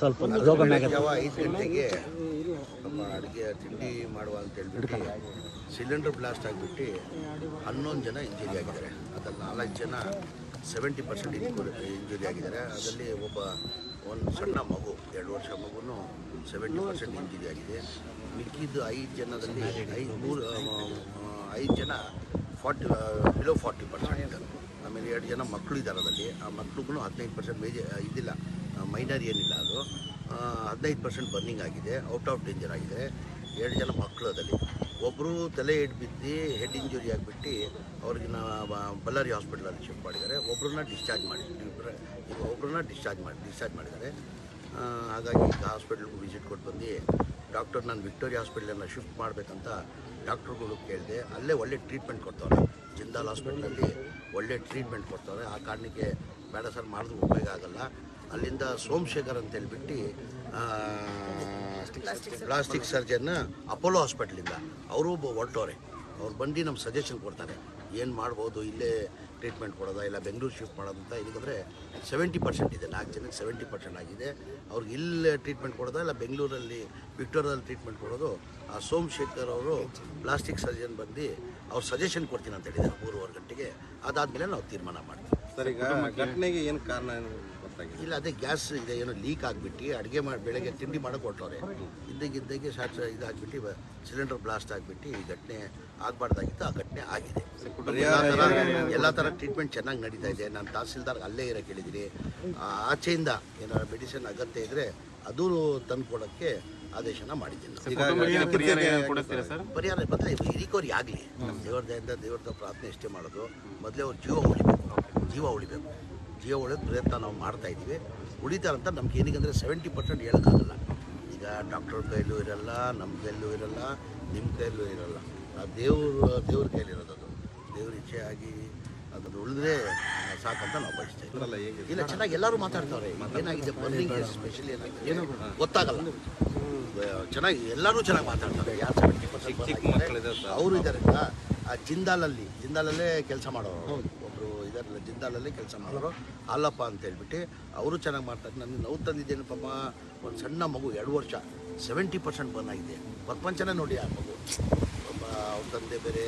ಸ್ವಲ್ಪ ರೋಗ ಯಾವ ಐದು ಗಂಟೆಗೆ ನಮ್ಮ ಅಡುಗೆ ತಿಂಡಿ ಮಾಡುವ ಅಂತ ಹೇಳ್ಬಿಟ್ಟು ಸಿಲಿಂಡರ್ ಬ್ಲಾಸ್ಟ್ ಆಗಿಬಿಟ್ಟು ಹನ್ನೊಂದು ಜನ ಇಂಜುರಿ ಆಗಿದ್ದಾರೆ. ಅದ್ರಲ್ಲಿ ನಾಲ್ಕು ಜನ ಸೆವೆಂಟಿ ಪರ್ಸೆಂಟ್ ಇಂಜುರಿ ಆಗಿದ್ದಾರೆ. ಅದರಲ್ಲಿ ಒಬ್ಬ ಒಂದು ಸಣ್ಣ ಮಗು ಎರಡು ವರ್ಷ ಮಗುನು ಸೆವೆಂಟಿ ಪರ್ಸೆಂಟ್ ಇಂಜುರಿ ಆಗಿದೆ. ಮಿಕ್ಕಿದ್ದು ಐದು ಜನದಲ್ಲಿ ಐದು ಮೂರು ಐದು ಜನ ಫಾರ್ಟಿ ಬಿಲೋ ಫಾರ್ಟಿ ಪರ್ಸೆಂಟ್ ಆಮೇಲೆ ಎರಡು ಜನ ಮಕ್ಕಳು ಇದ್ದಾರೆ ಅದರಲ್ಲಿ. ಆ ಮಕ್ಳಿಗೂ ಹದಿನೈದು ಪರ್ಸೆಂಟ್ ಮೇಜ ಇದಿಲ್ಲ. ಮೈನರ್ ಏನಿಲ್ಲ ಅದು. ಹದಿನೈದು ಪರ್ಸೆಂಟ್ ಬರ್ನಿಂಗ್ ಆಗಿದೆ ಔಟ್ ಆಫ್ ಡೇಂಜರ್ ಆಗಿದೆ. ಎರಡು ಜನ ಮಕ್ಕಳು ಅದಲ್ಲಿ ಒಬ್ಬರು ತಲೆ ಏಟ್ ಬಿದ್ದು ಹೆಡ್ ಇಂಜುರಿ ಆಗಿಬಿಟ್ಟು ಅವ್ರಿಗಿನ ಬಳ್ಳಾರಿ ಹಾಸ್ಪಿಟ್ಲಲ್ಲಿ ಶಿಫ್ಟ್ ಮಾಡಿದ್ದಾರೆ. ಒಬ್ಬರನ್ನ ಡಿಸ್ಚಾರ್ಜ್ ಮಾಡಿ ಒಬ್ಬರನ್ನ ಡಿಸ್ಚಾರ್ಜ್ ಮಾಡಿ ಡಿಸ್ಚಾರ್ಜ್ ಮಾಡಿದ್ದಾರೆ. ಹಾಗಾಗಿ ಈಗ ಹಾಸ್ಪಿಟ್ಲ್ಗೂ ವಿಸಿಟ್ ಕೊಟ್ಟು ಬಂದು ಡಾಕ್ಟರ್ ನಾನು ವಿಕ್ಟೋರಿಯಾ ಹಾಸ್ಪಿಟ್ಲನ್ನು ಶಿಫ್ಟ್ ಮಾಡಬೇಕಂತ ಡಾಕ್ಟ್ರುಗಳು ಕೇಳಿದೆ, ಅಲ್ಲೇ ಒಳ್ಳೆ ಟ್ರೀಟ್ಮೆಂಟ್ ಕೊಡ್ತಾರೆ ಜಿಂದಾಲ್ ಹಾಸ್ಪಿಟ್ಲಲ್ಲಿ ಒಳ್ಳೆ ಟ್ರೀಟ್ಮೆಂಟ್ ಕೊಡ್ತಾರೆ ಆ ಕಾರಣಕ್ಕೆ ಬೇಡ ಸರ್ ಮಾಡಿದ್ರೆ ಉಪಯೋಗ ಆಗಲ್ಲ. ಅಲ್ಲಿಂದ ಸೋಮಶೇಖರ್ ಅಂತ ಹೇಳಿಬಿಟ್ಟು ಪ್ಲಾಸ್ಟಿಕ್ ಸರ್ಜನ್ ಅಪೋಲೋ ಹಾಸ್ಪಿಟ್ಲಿಂದ ಅವರು ಹೊರಟವ್ರೆ. ಅವ್ರು ಬಂದು ನಮ್ಮ ಸಜೆಷನ್ ಕೊಡ್ತಾರೆ. ಏನು ಮಾಡ್ಬೋದು ಇಲ್ಲೇ ಟ್ರೀಟ್ಮೆಂಟ್ ಕೊಡೋದಾ ಇಲ್ಲ ಬೆಂಗಳೂರು ಶಿಫ್ಟ್ ಮಾಡೋದಂತ ಅಂತ. ಇದಕ್ಕಂದರೆ ಸೆವೆಂಟಿ ಪರ್ಸೆಂಟ್ ಇದೆ. ನಾಲ್ಕು ಜನಕ್ಕೆ ಸೆವೆಂಟಿ ಪರ್ಸೆಂಟ್ ಆಗಿದೆ. ಅವ್ರಿಗೆ ಇಲ್ಲೇ ಟ್ರೀಟ್ಮೆಂಟ್ ಕೊಡೋದಾ ಇಲ್ಲ ಬೆಂಗಳೂರಲ್ಲಿ ವಿಕ್ಟೋರಿಯಾದಲ್ಲಿ ಟ್ರೀಟ್ಮೆಂಟ್ ಕೊಡೋದು? ಆ ಸೋಮಶೇಖರ್ ಅವರು ಪ್ಲಾಸ್ಟಿಕ್ ಸರ್ಜನ್ ಬಂದು ಅವ್ರು ಸಜೆಷನ್ ಕೊಡ್ತೀನಿ ಅಂತ ಹೇಳಿದ್ದಾರೆ. ಮೂರುವರೆ ಗಂಟೆಗೆ. ಅದಾದಮೇಲೆ ನಾವು ತೀರ್ಮಾನ ಮಾಡ್ತೀವಿ. ಸರ್ ಈಗ ಘಟನೆಗೆ ಏನು ಕಾರಣ? ಇಲ್ಲ ಅದೇ ಗ್ಯಾಸ್ ಇದೆ ಏನೋ ಲೀಕ್ ಆಗಿಬಿಟ್ಟು ಅಡುಗೆ ಮಾಡಿ ಬೆಳಗ್ಗೆ ತಿಂಡಿ ಮಾಡೋಕೆ ಕೊಟ್ಟವ್ರೆ ಇದ್ದಕ್ಕಿದ್ದಾಗೆ ಶಾರ್ಟ್ ಇದಾಗ್ಬಿಟ್ಟು ಸಿಲಿಂಡರ್ ಬ್ಲಾಸ್ಟ್ ಆಗಿಬಿಟ್ಟು ಈ ಘಟನೆ ಆಗಬಾರ್ದಾಗಿತ್ತು ಆ ಘಟನೆ ಆಗಿದೆ. ಎಲ್ಲ ಥರ ಟ್ರೀಟ್ಮೆಂಟ್ ಚೆನ್ನಾಗಿ ನಡೀತಾ ಇದೆ. ನಾನು ತಹಸೀಲ್ದಾರ್ ಅಲ್ಲೇ ಇರೋ ಹೇಳಿದ್ದೀನಿ. ಆ, ಆಚೆಯಿಂದ ಏನಾದ್ರು ಮೆಡಿಸಿನ್ ಅಗತ್ಯ ಇದ್ದರೆ ಅದು ತಂದು ಕೊಡೋಕ್ಕೆ ಆದೇಶನ ಮಾಡಿದ್ದೀನಿ ಪರಿಹಾರ ಬದಲೇ ಹಿರಿಕೋರಿ ಆಗಲಿ. ದೇವ್ರದಿಂದ ದೇವ್ರದ ಪ್ರಾರ್ಥನೆ ಇಷ್ಟೇ ಮಾಡೋದು ಮೊದಲೇ ಅವ್ರು ಜೀವ ಉಳಿಬೇಕು. ಜೀವ ಉಳಿಬೇಕು. ಜೀವ ಒಳ್ಳೆ ಪ್ರಯತ್ನ ನಾವು ಮಾಡ್ತಾ ಇದ್ದೀವಿ. ಉಳಿತಾರಂತ ನಮ್ಗೆ ಏನಕ್ಕಂದರೆ ಸೆವೆಂಟಿ ಪರ್ಸೆಂಟ್ ಹೇಳೋಕ್ಕಾಗಲ್ಲ. ಈಗ ಡಾಕ್ಟರ್ ಕೈಲೂ ಇರಲ್ಲ ನಮ್ಮ ಕೈಲೂ ಇರಲ್ಲ ನಿಮ್ಮ ಕೈಲೂ ಇರಲ್ಲ. ಆ ದೇವರು ದೇವ್ರ ಕೈಲಿರೋದು ಅದು. ದೇವ್ರ ಇಚ್ಛೆ ಆಗಿ ಅದನ್ನು ಉಳಿದ್ರೆ ಸಾಕಂತ ನಾವು ಬಯಸ್ತೇವೆ ಇಲ್ಲ ಚೆನ್ನಾಗಿ ಎಲ್ಲರೂ ಮಾತಾಡ್ತಾವ್ರೆ ಏನಾಗಿದೆ ಬರ್ನಿಂಗ್ ಸ್ಪೆಷಲಿ ಏನು ಗೊತ್ತಾಗಲ್ಲ. ಚೆನ್ನಾಗಿ ಎಲ್ಲರೂ ಚೆನ್ನಾಗಿ ಮಾತಾಡ್ತಾರೆ. ಯಾರು ಸೆವೆಂಟಿ ಪರ್ಸೆಂಟ್ ಅವರು ಇದ್ದಾರೆ ಆ ಜಿಂದಾಲಲ್ಲಿ ಜಿಂದಾಲಲ್ಲೇ ಕೆಲಸ ಮಾಡೋರು. ಒಬ್ಬರು ಇದರಲ್ಲಿ ಜಿಂದಾಲಲ್ಲೇ ಕೆಲಸ ಮಾಡೋರು. ಹಾಲಪ್ಪ ಅಂತ ಹೇಳ್ಬಿಟ್ಟು ಅವರು ಚೆನ್ನಾಗಿ ಮಾಡ್ತಾರೆ. ನನ್ನ ನೋವು ತಂದಿದ್ದೇನು ಪಾಪ ಒಂದು ಸಣ್ಣ ಮಗು ಎರಡು ವರ್ಷ ಸೆವೆಂಟಿ ಪರ್ಸೆಂಟ್ ಬರ್ನ್ ಆಗಿದೆ. ಪ್ರಪಂಚನೇ ನೋಡಿ ಆ ಮಗು. ಒಬ್ಬ ಅವ್ರ ತಂದೆ ಬೇರೆ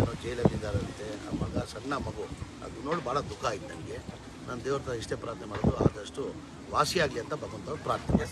ಏನೋ ಜೈಲಲ್ಲಿದ್ದಾರಂತೆ ಆ ಮಗ ಸಣ್ಣ ಮಗು. ಅದು ನೋಡಿ ಭಾಳ ದುಃಖ ಆಯ್ತು ನನಗೆ ನಾನು ದೇವ್ರ ಹತ್ರ ಇಷ್ಟೇ ಪ್ರಾರ್ಥನೆ ಮಾಡೋದು ಆದಷ್ಟು ವಾಸಿಯಾಗಲಿ ಅಂತ ಭಗವಂತ ಪ್ರಾರ್ಥನೆ